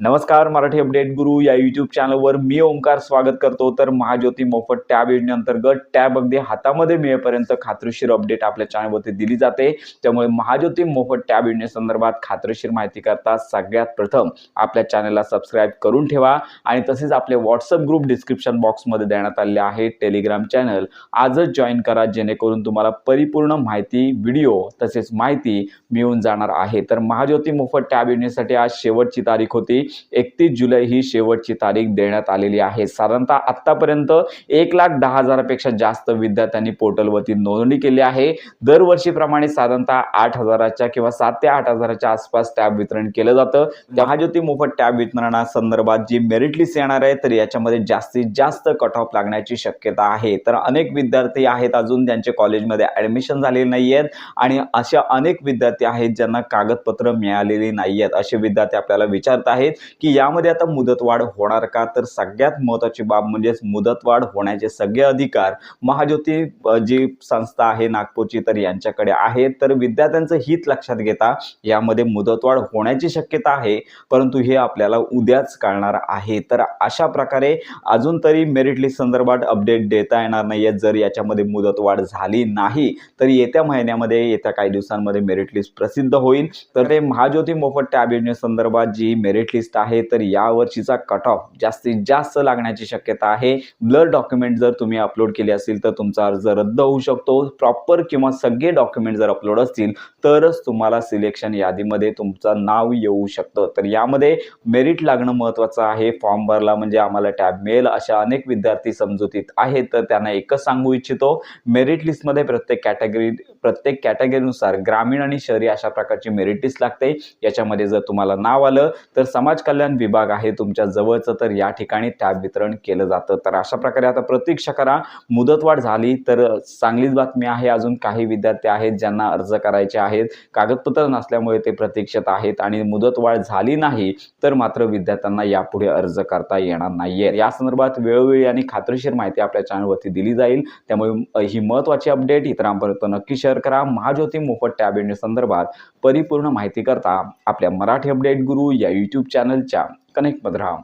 नमस्कार मराठी अपडेट गुरु या यूट्यूब चॅनलवर मी ओंकार स्वागत करतो. तर महाज्योती मोफत टॅब योजनेअंतर्गत टॅब अगदी हातामध्ये मिळेपर्यंत खात्रीशीर अपडेट आपल्या चॅनलवरती दिली जाते. त्यामुळे महाज्योती मोफत टॅब योजनेसंदर्भात खात्रीशीर माहिती करता सगळ्यात प्रथम आपल्या चॅनलला सबस्क्राईब करून ठेवा. आणि तसेच आपले व्हॉट्सअप ग्रुप डिस्क्रिप्शन बॉक्समध्ये देण्यात आले आहे टेलिग्राम चॅनल आजच जॉईन करा जेणेकरून तुम्हाला परिपूर्ण माहिती व्हिडिओ तसेच माहिती मिळून जाणार आहे. तर महाज्योती मोफत टॅब योजनेसाठी आज शेवटची तारीख होती. एकतीस जुलै ही शेवटची तारीख देण्यात आलेली आहे. साधारणतः आत्तापर्यंत एक लाख दहा हजारापेक्षा जास्त विद्यार्थ्यांनी पोर्टलवरती नोंदणी केली आहे. दरवर्षीप्रमाणे साधारणतः आठ हजाराच्या किंवा सात ते आठ हजाराच्या आसपास टॅब वितरण केलं जातं. महाज्योती मोफत टॅब वितरणासंदर्भात जी मेरिट लिस्ट येणार आहे तर याच्यामध्ये जास्तीत जास्त कट ऑफ लागण्याची शक्यता आहे. तर अनेक विद्यार्थी आहेत अजून ज्यांचे कॉलेजमध्ये ॲडमिशन झालेले नाही आहेत आणि अशा अनेक विद्यार्थी आहेत ज्यांना कागदपत्र मिळालेली नाही आहेत असे विद्यार्थी आपल्याला विचारत आहेत. की यामध्ये आता मुदतवाढ होणार का? तर सगळ्यात महत्त्वाची बाब म्हणजेच मुदतवाढ होण्याचे सगळे अधिकार महाज्योती जी संस्था आहे नागपूरची तर यांच्याकडे आहे तर विद्यार्थ्यांचं हित लक्षात घेता यामध्ये मुदतवाढ होण्याची शक्यता आहे परंतु हे आपल्याला उद्याच कळणार आहे. तर अशा प्रकारे अजून तरी मेरिट लिस्ट संदर्भात अपडेट देता येणार नाही जर याच्यामध्ये मुदतवाढ झाली नाही तर येत्या महिन्यामध्ये येत्या काही दिवसांमध्ये मेरिट लिस्ट प्रसिद्ध होईल. तर ते महाज्योती मोफत टॅब योजनेसंदर्भात जी मेरिट लिस्ट आहे तर यावर्षीचा कट ऑफ जास्तीत जास्त लागण्याची शक्यता आहे. ब्लर डॉक्युमेंट जर तुम्ही अपलोड केले असतील तर तुमचा अर्ज रद्द होऊ शकतो. प्रॉपर किंवा सगळे डॉक्युमेंट जर अपलोड असतील तरच तुम्हाला सिलेक्शन यादीमध्ये तुमचं नाव येऊ शकतं. तर यामध्ये मेरिट लागणं महत्त्वाचं आहे. फॉर्म भरला म्हणजे आम्हाला टॅब मिळेल. अशा अनेक विद्यार्थी समजुतीत आहेत तर त्यांना एकच सांगू इच्छितो. मेरिट लिस्टमध्ये प्रत्येक कॅटेगरी प्रत्येक कॅटेगरीनुसार ग्रामीण आणि शहरी अशा प्रकारची मेरिट लिस्ट लागते. याच्यामध्ये जर तुम्हाला नाव आलं तर समाज कल्याण विभाग आहे तुमच्या जवळचं तर या ठिकाणी टॅब वितरण केलं जातं. तर अशा प्रकारे आता प्रतीक्षा करा. मुदतवाढ झाली तर चांगलीच बातमी आहे. अजून काही विद्यार्थी आहेत ज्यांना अर्ज करायचे आहेत. कागदपत्र नसल्यामुळे ते प्रतीक्षेत आहेत आणि मुदतवाढ झाली नाही तर मात्र विद्यार्थ्यांना यापुढे अर्ज करता येणार नाहीये. या संदर्भात वेळोवेळी आणि खात्रीशीर माहिती आपल्या चॅनलवरती दिली जाईल. त्यामुळे ही महत्त्वाची अपडेट इतरांपर्यंत नक्की शेअर करा महाज्योती मोफत टॅब संदर्भात परिपूर्ण माहिती करता आपल्या मराठी अपडेट गुरु या यूट्यूब चॅनलच्या कनेक्टमध्ये राहा.